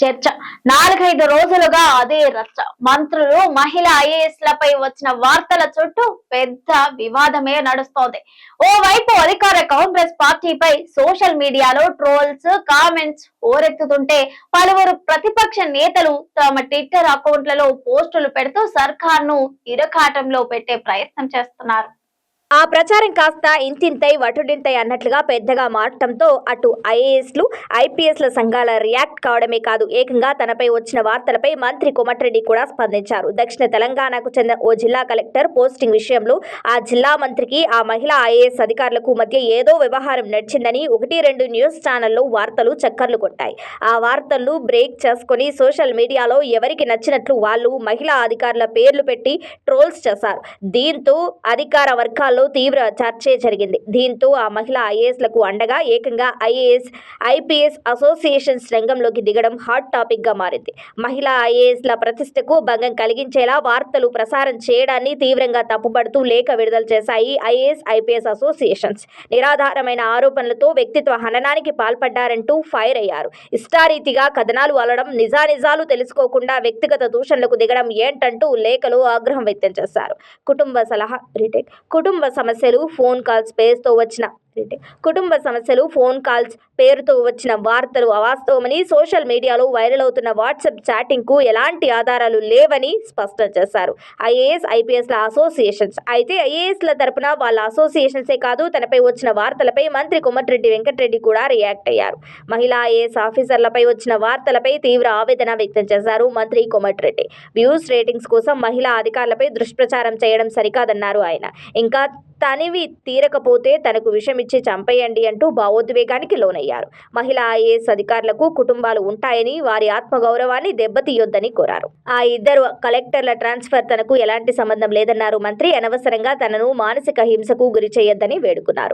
చర్చ. నాలుగైదు రోజులుగా అదే రచ్చ. మంత్రులు మహిళ ఐఏఎస్ లపై వచ్చిన వార్తల చుట్టూ పెద్ద వివాదమే నడుస్తోంది. ఓవైపు అధికార కాంగ్రెస్ పార్టీపై సోషల్ మీడియాలో ట్రోల్స్ కామెంట్స్ ఓరెత్తుతుంటే పలువురు ప్రతిపక్ష నేతలు తమ ట్విట్టర్ అకౌంట్లలో పోస్టులు పెడుతూ సర్కార్ను ఇరకాటంలో పెట్టే ప్రయత్నం చేస్తున్నారు. ఆ ప్రచారం కాస్త ఇంతింతై వటుడింతై అన్నట్లుగా పెద్దగా మారటంతో అటు ఐఏఎస్లు ఐపీఎస్ల సంఘాల రియాక్ట్ కావడమే కాదు ఏకంగా తనపై వచ్చిన వార్తలపై మంత్రి కోమటిరెడ్డి కూడా స్పందించారు. దక్షిణ తెలంగాణకు చెందిన ఓ జిల్లా కలెక్టర్ పోస్టింగ్ విషయంలో ఆ జిల్లా మంత్రికి ఆ మహిళా ఐఏఎస్ అధికారులకు మధ్య ఏదో వ్యవహారం నడిచిందని ఒకటి రెండు న్యూస్ ఛానల్లో వార్తలు చక్కర్లు కొట్టాయి. ఆ వార్తలను బ్రేక్ చేసుకొని సోషల్ మీడియాలో ఎవరికి నచ్చినట్లు వాళ్ళు మహిళా అధికారుల పేర్లు పెట్టి ట్రోల్స్ చేశారు. దీంతో అధికార వర్గాల్లో తీవ్ర చర్చే జరిగింది. దీంతో ఆ మహిళ ఐఏఎస్లకు అండగా ఏకంగా ఐఏఎస్ ఐపీఎస్ అసోసియేషన్స్ రంగంలోకి దిగడం హాట్ టాపిక్గా మారింది. మహిళా ఐఏఎస్ల ప్రతిష్టకు భంగం కలిగించేలా వార్తలు ప్రసారం చేయడాన్ని తీవ్రంగా తప్పుపడుతూ లేఖ విడుదల చేశాయి ఐఏఎస్ ఐపీఎస్ అసోసియేషన్స్. నిరాధారమైన ఆరోపణలతో వ్యక్తిత్వ హననానికి పాల్పడ్డారంటూ ఫైర్ అయ్యారు. ఇష్టారీతిగా కథనాలు అలడం నిజానిజాలు తెలుసుకోకుండా వ్యక్తిగత దూషణలకు దిగడం ఏంటంటూ లేఖలో ఆగ్రహం వ్యక్తం చేశారు. కుటుంబ సలహా రిటేక్ కుటుంబ సమస్యలు ఫోన్ కాల్స్ పేస్తో వచ్చిన కుటుంబ సమస్యలు ఫోన్ కాల్స్ పేరుతో వచ్చిన వార్తలు అవాస్తవమని సోషల్ మీడియాలో వైరల్ అవుతున్న వాట్సాప్ చాటింగ్కు ఎలాంటి ఆధారాలు లేవని స్పష్టం చేశారు. ఐఏఎస్ ఐపీఎస్ల అసోసియేషన్స్. అయితే ఐఏఎస్ల తరపున వాళ్ళ అసోసియేషన్సే కాదు తనపై వచ్చిన వార్తలపై మంత్రి కొమ్మటిరెడ్డి వెంకటరెడ్డి కూడా రియాక్ట్ అయ్యారు. మహిళా ఐఏఎస్ ఆఫీసర్లపై వచ్చిన వార్తలపై తీవ్ర ఆవేదన వ్యక్తం చేశారు మంత్రి కోమటిరెడ్డి. వ్యూస్ రేటింగ్స్ కోసం మహిళా అధికారులపై దుష్ప్రచారం చేయడం సరికాదన్నారు ఆయన. ఇంకా తనివి తీరకపోతే తనకు విషం ఇచ్చి చంపేయండి అంటూ భావోద్వేగానికి లోనయ్యారు. మహిళా ఐఏఎస్ అధికారులకు కుటుంబాలు ఉంటాయని వారి ఆత్మగౌరవాన్ని దెబ్బతీయొద్దని కోరారు. ఆ ఇద్దరు కలెక్టర్ల ట్రాన్స్ఫర్ తనకు ఎలాంటి సంబంధం లేదన్నారు. మంత్రి అనవసరంగా తనను మానసిక హింసకు గురి చేయొద్దని వేడుకున్నారు.